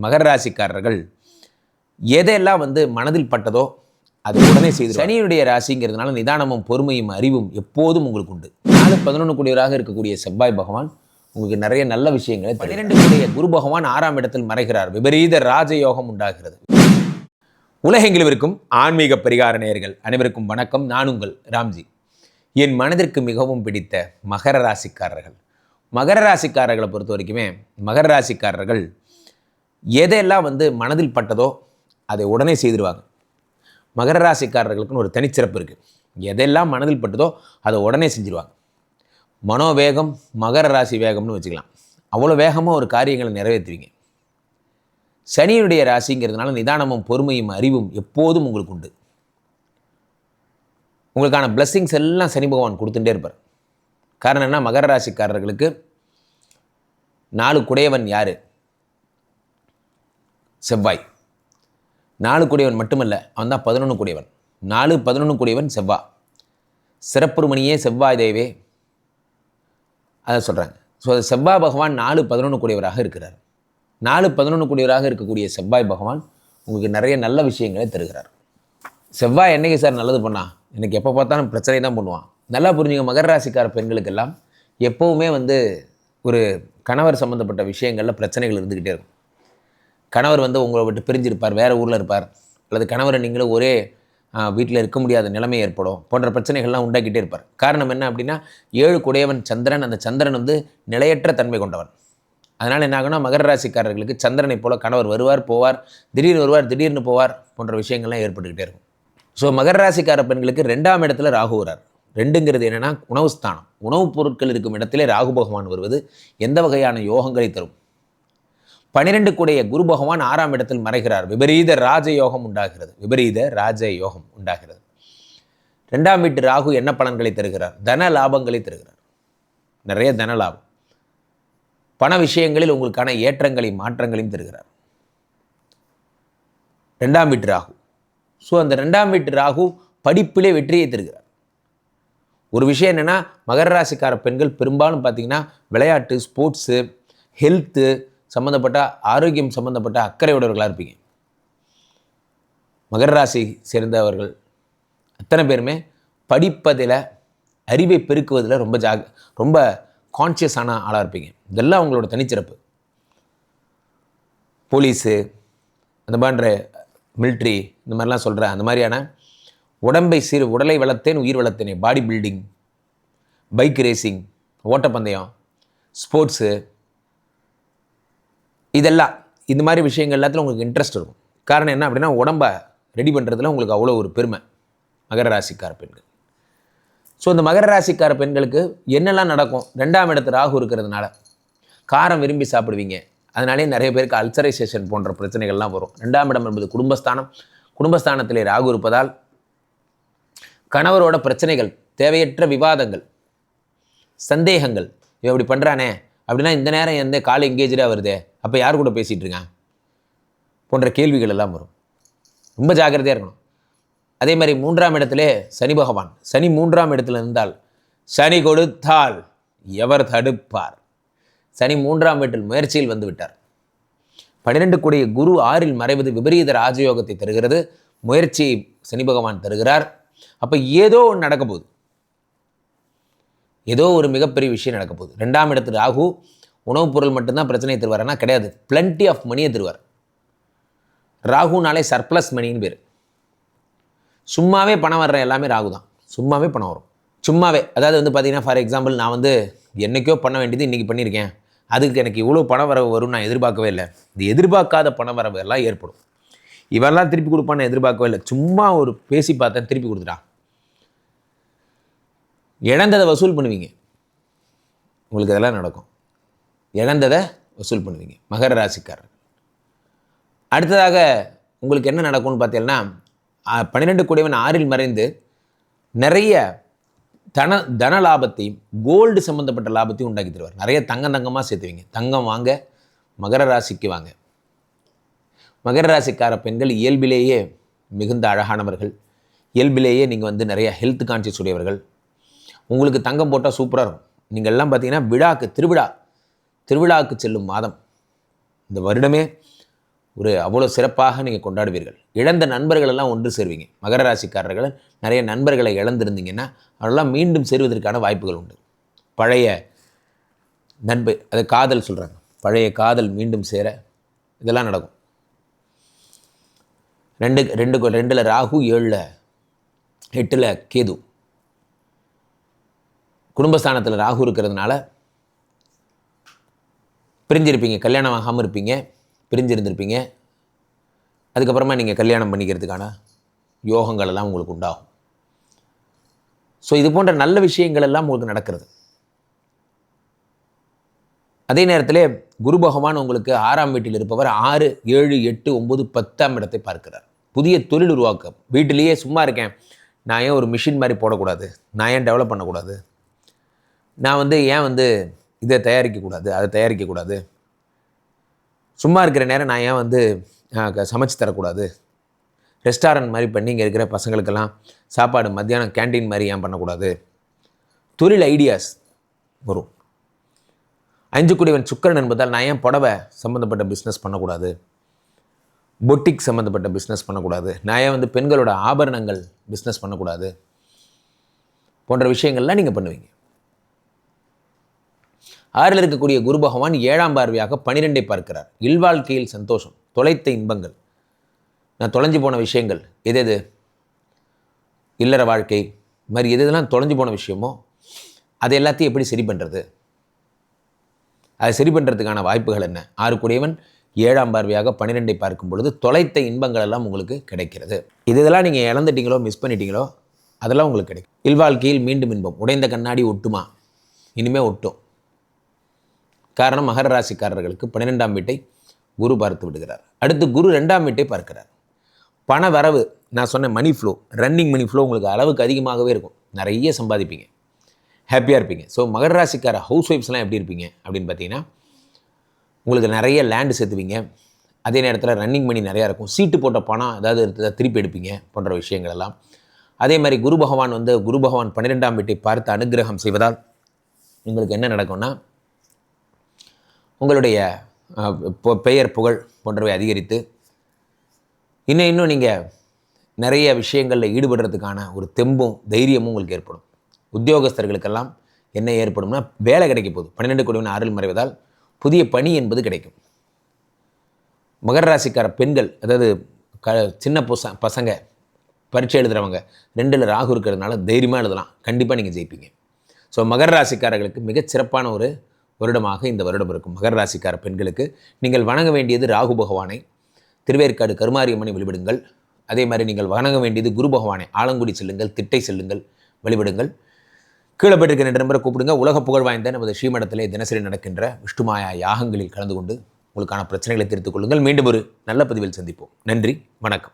மகர ராசிக்காரர்கள் எதையெல்லாம் வந்து மனதில் பட்டதோ அது உடனே செய்து சனியினுடைய ராசிங்கிறதுனால நிதானமும் பொறுமையும் அறிவும் எப்போதும் உங்களுக்கு உண்டு. நாலு பதினொன்று கூடியவராக இருக்கக்கூடிய செவ்வாய் பகவான் உங்களுக்கு நிறைய நல்ல விஷயங்களை பன்னிரெண்டு கூடிய குரு பகவான் ஆறாம் இடத்தில் மறைகிறார். விபரீத ராஜயோகம் உண்டாகிறது. உலகெங்கிலும் இருக்கும் ஆன்மீக பரிகார நேயர்கள் அனைவருக்கும் வணக்கம். நான் உங்கள் ராம்ஜி. என் மனதிற்கு மிகவும் பிடித்த மகர ராசிக்காரர்கள். மகர ராசிக்காரர்களை பொறுத்த வரைக்குமே மகர ராசிக்காரர்கள் எதையெல்லாம் வந்து மனதில் பட்டதோ அதை உடனே செய்திருவாங்க. மகர ராசிக்காரர்களுக்குன்னு ஒரு தனிச்சிறப்பு இருக்குது எதெல்லாம் மனதில் பட்டதோ அதை உடனே செஞ்சிருவாங்க. மனோவேகம் மகர ராசி வேகம்னு வச்சுக்கலாம். அவ்வளோ வேகமாக ஒரு காரியங்களை நிறைவேற்றுவீங்க. சனியினுடைய ராசிங்கிறதுனால நிதானமும் பொறுமையும் அறிவும் எப்போதும் உங்களுக்கு உண்டு. உங்களுக்கான பிளஸ்ஸிங்ஸ் எல்லாம் சனி பகவான் கொடுத்துட்டே இருப்பார். காரணம் என்ன? மகர ராசிக்காரர்களுக்கு நாலு குடையவன் யார்? செவ்வாய். நாலு கூடியவன் மட்டுமல்ல அவன் தான் பதினொன்று கூடியவன். நாலு பதினொன்று கூடியவன் செவ்வா. சிறப்புருமணியே செவ்வாய் தேவே. அதை சொல்கிறாங்க ஸோ அது செவ்வாய் பகவான் நாலு பதினொன்று கூடியவராக இருக்கிறார். நாலு பதினொன்று கூடியவராக இருக்கக்கூடிய செவ்வாய் பகவான் உங்களுக்கு நிறைய நல்ல விஷயங்களை தருகிறார். செவ்வாய் என்னைக்கு சார் நல்லது பண்ணா? எனக்கு எப்போ பார்த்தாலும் பிரச்சனை தான் பண்ணுவான். நல்லா புரிஞ்சுங்க மகர ராசிக்கார பெண்களுக்கெல்லாம் எப்போவுமே வந்து ஒரு கணவர் சம்மந்தப்பட்ட விஷயங்களில் பிரச்சனைகள் இருந்துக்கிட்டே இருக்கும். கணவர் வந்து உங்களை விட்டு பிரிஞ்சிருப்பார் வேறு ஊரில் இருப்பார். அல்லது கணவரை நீங்களும் ஒரே வீட்டில் இருக்க முடியாத நிலைமை ஏற்படும். போன்ற பிரச்சனைகள்லாம் உண்டாக்கிட்டே இருப்பார். காரணம் என்ன அப்படின்னா ஏழு குடையவன் சந்திரன் அந்த சந்திரன் வந்து நிலையற்ற தன்மை கொண்டவன். அதனால் என்ன ஆகுனா மகர ராசிக்காரர்களுக்கு சந்திரனை போல கணவர் வருவார் போவார் திடீர்னு வருவார் திடீர்னு போவார் போன்ற விஷயங்கள்லாம் ஏற்பட்டுக்கிட்டே இருக்கும். ஸோ மகர ராசிக்கார பெண்களுக்கு ரெண்டாம் இடத்துல ராகு வரார். ரெண்டுங்கிறது என்னென்னா உணவு ஸ்தானம். உணவுப் பொருட்கள் இருக்கும் இடத்திலே ராகு பகவான் வருவது எந்த வகையான யோகங்களை தரும்? பனிரெண்டு கூடைய குரு பகவான் ஆறாம் இடத்தில் மறைகிறார். விபரீத ராஜயோகம் உண்டாகிறது. விபரீத ராஜ யோகம் உண்டாகிறது. ரெண்டாம் வீட்டு ராகு என்ன பலன்களை தருகிறார்? தன லாபங்களை தருகிறார். நிறைய தன லாபம். பண விஷயங்களில் உங்களுக்கான ஏற்றங்களையும் மாற்றங்களையும் தருகிறார். ரெண்டாம் வீட்டு ராகு. ஸோ அந்த ரெண்டாம் வீட்டு ராகு படிப்பிலே வெற்றியை தருகிறார். ஒரு விஷயம் என்னென்னா மகர ராசிக்கார பெண்கள் பெரும்பாலும் பார்த்தீங்கன்னா விளையாட்டு ஸ்போர்ட்ஸு ஹெல்த்து சம்மந்தப்பட்ட ஆரோக்கியம் சம்மந்தப்பட்ட அக்கறையுடையவர்களாக இருப்பீங்க. மகர ராசி சேர்ந்தவர்கள் அத்தனை பேருமே படிப்பதில் அறிவை பெருக்குவதில் ரொம்ப ஜாக ரொம்ப கான்ஷியஸான ஆளாக இருப்பீங்க. இதெல்லாம் அவங்களோட தனிச்சிறப்பு. போலீஸு அந்த மாதிரி மிலிட்ரி இந்த மாதிரிலாம் சொல்கிற அந்த மாதிரியான உடம்பை சீர் உடலை வளர்த்தேன் உயிர் வளர்த்தேனே பாடி பில்டிங் பைக் ரேசிங் ஓட்டப்பந்தயம் ஸ்போர்ட்ஸு இதெல்லாம் இந்த மாதிரி விஷயங்கள் எல்லாத்துல உங்களுக்கு இன்ட்ரெஸ்ட் இருக்கும். காரணம் என்ன அப்படின்னா உடம்பை ரெடி பண்ணுறதுல உங்களுக்கு அவ்வளோ ஒரு பெருமை. மகர ராசிக்கார பெண்கள். ஸோ இந்த மகர ராசிக்கார பெண்களுக்கு என்னெல்லாம் நடக்கும்? ரெண்டாம் இடத்து ராகு இருக்கிறதுனால காரம் விரும்பி சாப்பிடுவீங்க. அதனாலே நிறைய பேருக்கு அல்சரைசேஷன் போன்ற பிரச்சனைகள்லாம் வரும். ரெண்டாம் இடம் என்பது குடும்பஸ்தானம். குடும்பஸ்தானத்திலே ராகு இருப்பதால் கணவரோட பிரச்சனைகள் தேவையற்ற விவாதங்கள் சந்தேகங்கள் இவன் இப்படி பண்ணுறானே அப்படின்னா இந்த நேரம் எந்த கால் எங்கேஜாக வருதே? அப்போ யார் கூட பேசிகிட்டு இருக்கான் போன்ற கேள்விகள் எல்லாம் வரும். ரொம்ப ஜாக்கிரதையாக இருக்கணும். அதே மாதிரி மூன்றாம் இடத்திலே சனி பகவான். சனி மூன்றாம் இடத்துல இருந்தால் சனி கொடுத்தால் எவர் தடுப்பார்? சனி மூன்றாம் வீட்டில் முயற்சியில் வந்து விட்டார். பன்னிரெண்டு கூடிய குரு ஆறில் மறைவது விபரீத ராஜயோகத்தை தருகிறது. முயற்சியை சனி பகவான் தருகிறார். அப்போ ஏதோ ஒன்று நடக்க போகுது. ஏதோ ஒரு மிகப்பெரிய விஷயம் நடக்க போகுது. ரெண்டாம் இடத்து ராகு உணவுப் பொருள் மட்டும்தான் பிரச்சனையை தருவார்னா கிடையாது. பிளண்டி ஆஃப் மணியை தருவார். ராகுனாலே சர்ப்ளஸ் மணின்னு பேர். சும்மாவே பணம் வர்ற எல்லாமே ராகு தான். சும்மாவே பணம் வரும். சும்மாவே. அதாவது வந்து பார்த்திங்கன்னா ஃபார் எக்ஸாம்பிள் நான் வந்து என்னைக்கோ பண்ண வேண்டியது இன்றைக்கி பண்ணியிருக்கேன். அதுக்கு எனக்கு இவ்வளோ பண வரவு வரும்னு நான் எதிர்பார்க்கவே இல்லை. இது எதிர்பார்க்காத பணம் வரவு எல்லாம் ஏற்படும். இவெல்லாம் திருப்பி கொடுப்பான்னு எதிர்பார்க்கவே இல்லை. சும்மா ஒரு பேசி பார்த்தேன் திருப்பி கொடுத்துட்டா. இழந்ததை வசூல் பண்ணுவீங்க. உங்களுக்கு இதெல்லாம் நடக்கும். இழந்ததை வசூல் பண்ணுவீங்க. மகர ராசிக்காரர் அடுத்ததாக உங்களுக்கு என்ன நடக்கும்னு பார்த்தீங்கன்னா பன்னிரெண்டு கூடியவன் ஆறில் மறைந்து நிறைய தன தன லாபத்தையும் கோல்டு சம்மந்தப்பட்ட லாபத்தையும் உண்டாக்கி தருவார். நிறைய தங்கம் தங்கமாக சேர்த்துவீங்க. தங்கம் வாங்க மகர ராசிக்கு வாங்க. மகர ராசிக்கார பெண்கள் இயல்பிலேயே மிகுந்த அழகானவர்கள். இயல்பிலேயே நீங்கள் வந்து நிறைய ஹெல்த் கான்சியஸ் உடையவர்கள். உங்களுக்கு தங்கம் போட்டால் சூப்பராக இருக்கும். நீங்கள் எல்லாம் பார்த்தீங்கன்னா விழாக்கு திருவிழா திருவிழாவுக்கு செல்லும் மாதம். இந்த வருடமே ஒரு அவ்வளோ சிறப்பாக நீங்கள் கொண்டாடுவீர்கள். இழந்த நண்பர்களெல்லாம் ஒன்று சேருவீங்க. மகர ராசிக்காரர்கள் நிறைய நண்பர்களை இழந்திருந்தீங்கன்னா அவரெல்லாம் மீண்டும் சேருவதற்கான வாய்ப்புகள் உண்டு. பழைய நண்பு அது காதல் சொல்கிறாங்க பழைய காதல் மீண்டும் சேர இதெல்லாம் நடக்கும். ரெண்டு ரெண்டு ரெண்டில் ராகு ஏழில் எட்டில் கேது. குடும்பஸ்தானத்தில் ராகு இருக்கிறதுனால பிரிஞ்சிருப்பீங்க கல்யாணம் ஆகாமல் இருப்பீங்க பிரிஞ்சிருந்திருப்பீங்க. அதுக்கப்புறமா நீங்கள் கல்யாணம் பண்ணிக்கிறதுக்கான யோகங்கள் எல்லாம் உங்களுக்கு உண்டாகும். ஸோ இது போன்ற நல்ல விஷயங்கள் எல்லாம் உங்களுக்கு நடக்கிறது. அதே நேரத்தில் குரு பகவான் உங்களுக்கு ஆறாம் வீட்டில் இருப்பவர் ஆறு ஏழு எட்டு ஒம்பது பத்தாம் இடத்தை பார்க்கிறார். புதிய தொழில் உருவாக்கம். வீட்டிலேயே சும்மா இருக்கேன். நான் ஏன் ஒரு மிஷின் மாதிரி போடக்கூடாது? நான் ஏன் டெவலப் பண்ணக்கூடாது? நான் வந்து ஏன் வந்து இதை தயாரிக்கக்கூடாது அதை தயாரிக்கக்கூடாது. சும்மா இருக்கிற நேரம் நான் ஏன் வந்து க- சமைச்சு தரக்கூடாது? ரெஸ்டாரண்ட் மாதிரி பண்ணி இங்கே இருக்கிற பசங்களுக்கெல்லாம் சாப்பாடு மத்தியானம் கேண்டீன் மாதிரி ஏன் பண்ணக்கூடாது? தொழில் ஐடியாஸ் வரும். அஞ்சு குடிவன் சுக்கரன் என்பதால் நான் ஏன் புடவை சம்மந்தப்பட்ட பிஸ்னஸ் பண்ணக்கூடாது? பொட்டிக் சம்மந்தப்பட்ட பிஸ்னஸ் பண்ணக்கூடாது. நான் ஏன் வந்து பெண்களோட ஆபரணங்கள் பிஸ்னஸ் பண்ணக்கூடாது? போன்ற விஷயங்கள்லாம் நீங்கள் பண்ணுவீங்க. ஆறில் இருக்கக்கூடிய குரு பகவான் ஏழாம் பார்வையாக பனிரெண்டை பார்க்கிறார். இல்வாழ்க்கையில் சந்தோஷம் தொலைத்த இன்பங்கள். நான் தொலைஞ்சு போன விஷயங்கள் எது எது? இல்லற வாழ்க்கை இது மாதிரி எது எதெல்லாம் தொலைஞ்சு போன விஷயமோ அதை எல்லாத்தையும் எப்படி சரி பண்ணுறது அதை சரி பண்ணுறதுக்கான வாய்ப்புகள் என்ன? ஆறு கூடியவன் ஏழாம் பார்வையாக பன்னிரெண்டை பார்க்கும் பொழுது தொலைத்த இன்பங்கள் எல்லாம் உங்களுக்கு கிடைக்கிறது. இது இதெல்லாம் நீங்கள் இழந்துட்டீங்களோ மிஸ் பண்ணிட்டீங்களோ அதெல்லாம் உங்களுக்கு கிடைக்கும். இல்வாழ்க்கையில் மீண்டும் இன்பம். உடைந்த கண்ணாடி ஒட்டுமா? இனிமே ஒட்டும். காரணம் மகர ராசிக்காரர்களுக்கு பன்னிரெண்டாம் வீட்டை குரு பார்த்து விடுகிறார். அடுத்து குரு ரெண்டாம் வீட்டை பார்க்கிறார். பண வரவு நான் சொன்ன money flow running money flow உங்களுக்கு அளவுக்கு அதிகமாகவே இருக்கும். நிறைய சம்பாதிப்பீங்க. ஹாப்பியாக இருப்பீங்க. ஸோ மகர ராசிக்கார ஹவுஸ் ஒய்ஃப்ஸ்லாம் எப்படி இருப்பீங்க அப்படின்னு பார்த்தீங்கன்னா உங்களுக்கு நிறைய லேண்டு சேர்த்துவீங்க. அதே நேரத்தில் ரன்னிங் மணி நிறையா இருக்கும். சீட்டு போட்ட பணம் ஏதாவது எடுத்து திருப்பி எடுப்பீங்க போன்ற விஷயங்கள் எல்லாம். அதே மாதிரி குரு பகவான் வந்து குரு பகவான் பன்னிரெண்டாம் வீட்டை பார்த்து அனுக்கிரகம் செய்வதால் உங்களுக்கு என்ன நடக்கும்னா உங்களுடைய பெயர் புகழ் போன்றவை அதிகரித்து இன்னும் இன்னும் நீங்கள் நிறைய விஷயங்களில் ஈடுபடுறதுக்கான ஒரு தெம்பும் தைரியமும் உங்களுக்கு ஏற்படும். உத்தியோகஸ்தர்களுக்கெல்லாம் என்ன ஏற்படும்னா வேலை கிடைக்க போகுது. பன்னிரெண்டு கோடிவன் ஆறில் மறைவதால் புதிய பணி என்பது கிடைக்கும். மகர ராசிக்கார பெண்கள் அதாவது க சின்ன பச பசங்க பரீட்சை எழுதுகிறவங்க ரெண்டில் ராகு இருக்கிறதுனால தைரியமாக எழுதலாம். கண்டிப்பாக நீங்கள் ஜெயிப்பீங்க. ஸோ மகர ராசிக்காரர்களுக்கு மிகச் சிறப்பான ஒரு வருடமாக இந்த வருடம் இருக்கும். மகர ராசிக்கார பெண்களுக்கு நீங்கள் வணங்க வேண்டியது ராகு பகவானை. திருவேற்காடு கருமாரியம்மனை வழிபடுங்கள். அதே மாதிரி நீங்கள் வணங்க வேண்டியது குரு பகவானை. ஆலங்குடி செல்லுங்கள் திட்டை செல்லுங்கள் வழிபடுங்கள். கீழே போயிட்டிருக்கிற நம்பரை கூப்பிடுங்க. உலக புகழ் வாய்ந்த நமது ஸ்ரீமடத்திலே தினசரி நடக்கின்ற விஷ்ணுமாயா யாகங்களில் கலந்து கொண்டு உங்களுக்கான பிரச்சனைகளை தீர்த்துக் கொள்ளுங்கள். மீண்டும் ஒரு நல்ல பதிவில் சந்திப்போம். நன்றி வணக்கம்.